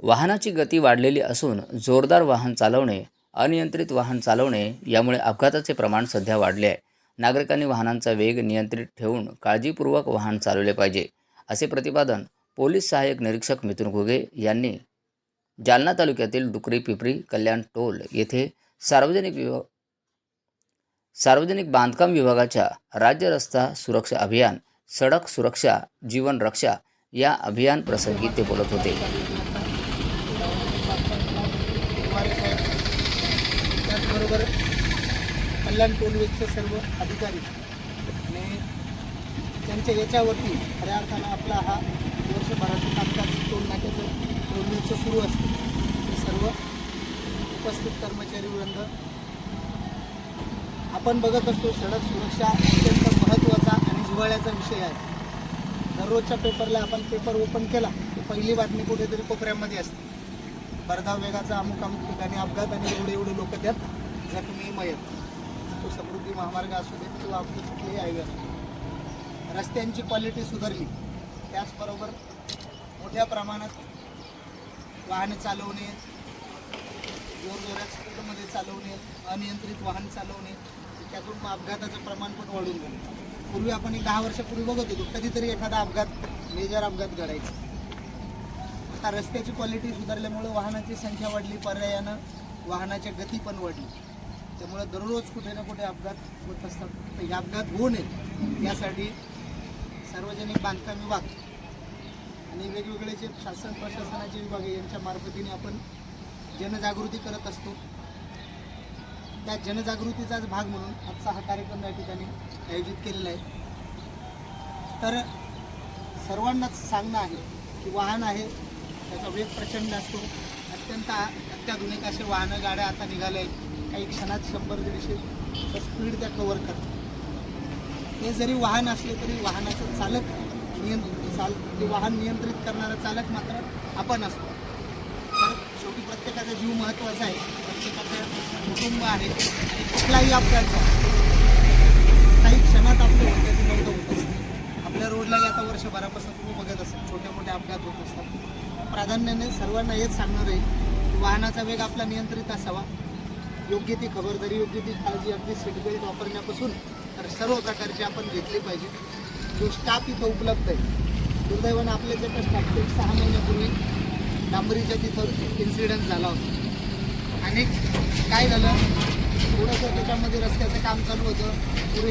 वाहनाची गती वाढलेली असून जोरदार वाहन चालवणे अनियंत्रित वाहन चालवणे यामुळे अपघाताचे प्रमाण सध्या वाढले आहे. नागरिकांनी वाहनांचा वेग नियंत्रित ठेवून काळजीपूर्वक वाहन चालवले पाहिजे असे प्रतिपादन पोलीस सहाय्यक निरीक्षक मिथुन घुगे यांनी जालना तालुक्यातील डुकरी पिपरी कल्याण टोल येथे सार्वजनिक विभाग सार्वजनिक बांधकाम विभागाच्या राज्य रस्ता सुरक्षा अभियान सडक सुरक्षा जीवन रक्षा या अभियान प्रसंगी ते बोलत होते. कल्याण टोलवेजचे सर्व अधिकारी आणि त्यांच्या याच्यावरती खऱ्या अर्थानं आपला हा वर्षभराचं कामकाज टोल नाक्याचं टोलवेजचं सुरू असतं. ते सर्व उपस्थित कर्मचारी वृंद आपण बघत असतो सडक सुरक्षा अत्यंत महत्त्वाचा आणि जिव्हाळ्याचा विषय आहे. दररोजच्या पेपरला आपण पेपर ओपन केला की पहिली बातमी कुठेतरी कोपऱ्यामध्ये असते. भरधाव वेगाचा अमुक अमुक ठिकाणी अपघात आणि एवढे एवढे लोक त्यात जखमी मयत. तो समृद्धी महामार्ग असू दे किंवा आपली कुठलेही हायवे असू दे. रस्त्यांची क्वालिटी सुधारली. त्याचबरोबर मोठ्या प्रमाणात वाहने चालवणे जोरजोरात स्पीडमध्ये चालवणे अनियंत्रित वाहन चालवणे त्यातून अपघाताचं प्रमाण पण वाढून गेलं. पूर्वी आपण एक दहा वर्षापूर्वी बघत होतो कधीतरी एखादा अपघात मेजर अपघात घडायचा. आता रस्त्याची क्वालिटी सुधारल्यामुळे वाहनाची संख्या वाढली पर्यायानं वाहनाच्या गती पण वाढली. त्यामुळे दररोज कुठे ना कुठे अपघात होत असतात. तर हे अपघात होऊ नये यासाठी सार्वजनिक बांधकाम विभाग आणि वेगवेगळे जे शासन प्रशासनाचे विभाग आहे यांच्या मार्फतीने आपण जनजागृती करत असतो. त्या जनजागृतीचाच भाग म्हणून आजचा हा कार्यक्रम या ठिकाणी आयोजित केलेला आहे. तर सर्वांनाच सांगणं आहे की वाहन आहे त्याचा वेग प्रचंड असतो. अत्यंत अत्याधुनिक असे वाहनं गाड्या आता निघाल्या आहेत. काही क्षणात शंभर दीडशे स्पीड त्या कवर करतात. हे जरी वाहन असले तरी वाहनाचं चालक नियंत्रित चाल ते वाहन नियंत्रित करणारा चालक मात्र आपण असतो. तर शेवटी प्रत्येकाचा जीव महत्त्वाचा आहे. प्रत्येकाचं कुटुंब आहे. आणि कुठलाही अपघात काही क्षणात आपलं होण्याची नोंद होत असते. आपल्या रोडलाही आता वर्षभरापासून तुम्ही बघत असाल छोटे मोठे अपघात होत असतात. प्राधान्याने सर्वांना हेच सांगणार आहे की वाहनाचा वेग आपला नियंत्रित असावा. योग्य ती खबरदारी योग्य ती काळजी अगदी सीटबेल्ट वापरण्यापासून तर सर्व प्रकारची आपण घेतली पाहिजे. जो स्टाफ इथं उपलब्ध आहे. दुर्दैवानं आपल्याच्याकडे स्टाफ एक सहा महिन्यापूर्वी डांबरीच्या तिथं इन्सिडेंट झाला होता. आणि काय झालं? थोडंसं त्याच्यामध्ये रस्त्याचं काम चालू होतं. पुढे